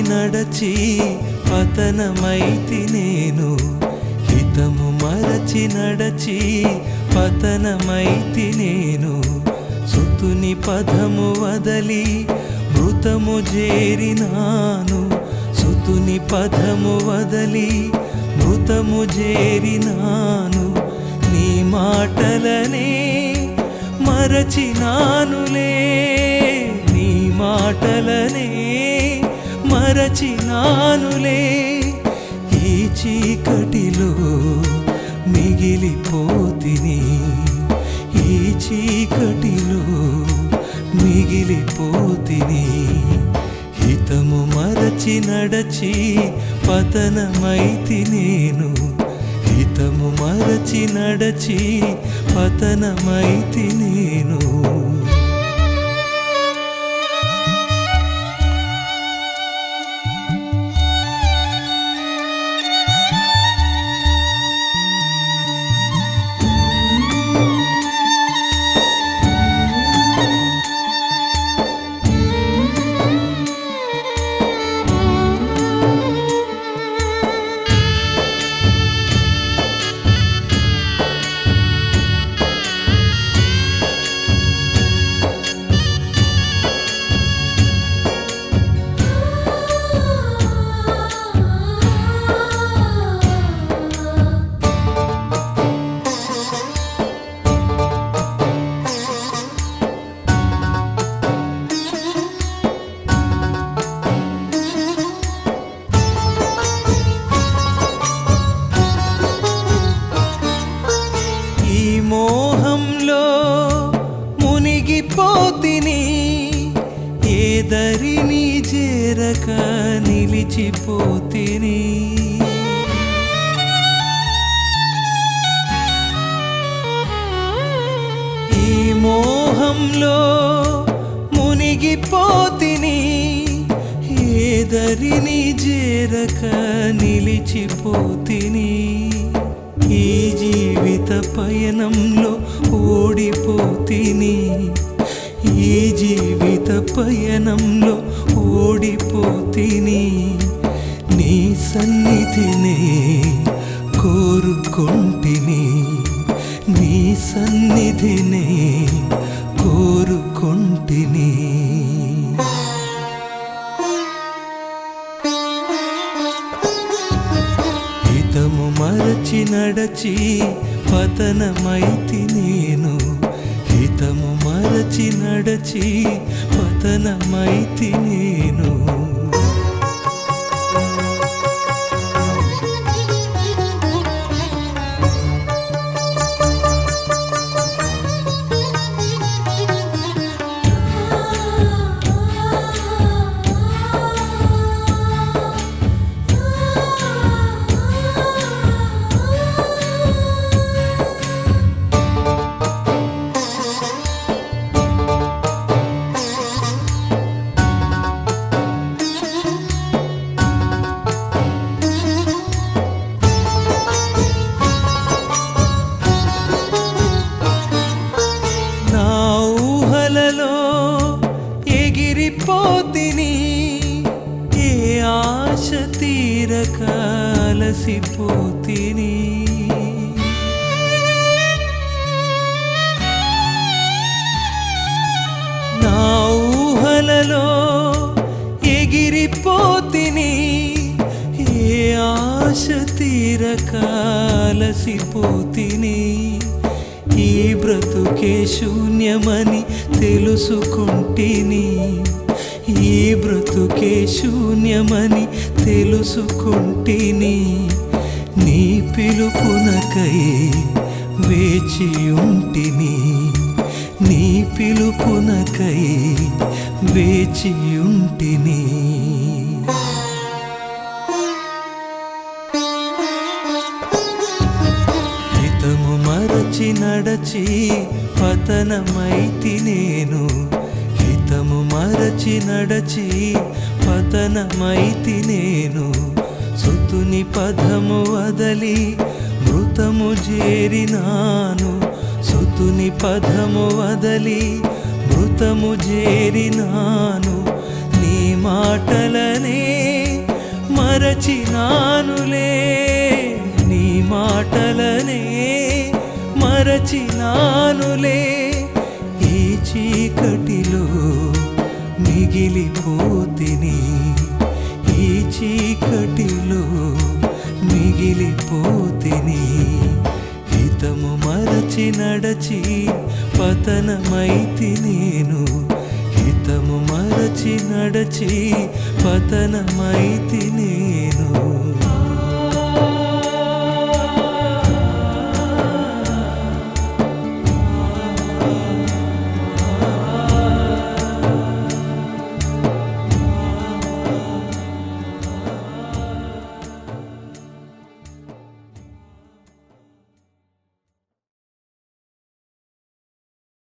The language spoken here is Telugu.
నడిచి నడచి పతనమైతి నేను. హితము మరచి నడచి పతనమైతి నేను. సుతుని పదము వదలి మృతము చేరినాను సుతుని పదము వదలి మృతము చేరినాను నీ మాటలనే మరచినానులే. నీ మాటలనే మరచినానులే. ఈ చీకటిలో మిగిలిపోతిని. ఈ చీకటిలో మిగిలిపోతిని. హితము మరచి నడచి పతనమైతి నేను. హితము మరచి నడచి పతనమైతి నేను. చేరక నిలిచిపోతిని. ఈ మోహంలో మునిగిపోతిని. ఏదరిని దరిని చేరక నిలిచిపోతిని. ఈ జీవిత పయనంలో ఓడిపోతిని. ఈ జీవిత పయనంలో ఓడిపోతిని నీ సన్నిధినే కోరుకొంటిని. నీ సన్నిధినే కోరుకొంటిని. హితము మరచి నడచి పతనమైతి నేను. హితము మరచి నడచి పతనమైతి నేను. ఆశ తీరక అలసిపోతిని నా ఊహలలో ఎగిరిపోతిని ఏ ఆశ తీరక అలసిపోతిని ఈ బ్రతుకే శూన్యమని తెలుసుకుంటిని. ఈ బ్రతుకే శూన్యమని తెలుసుకుంటిని. నీ పిలుపునకై వేచియుంటిని. నీ పిలుపునకై వేచియుంటిని. హితము మరచి నడచి పతనమైతి నేను మారచి నడచి పతనమైతి నేను. సుతుని పదము వదలి మృతము చేరినాను సుతుని పదము వదలి మృతము చేరినాను నీ మాటలనే మరచినానులే. నీ మాటలనే మరచినానులే. ఈ చీకటిలో మిగిలిపోతిని ఈ చీకటిలో మిగిలిపోతిని హితము మరచి నడచి పతనమైతి నేను హితము మరచి నడచి పతనమైతి నేను.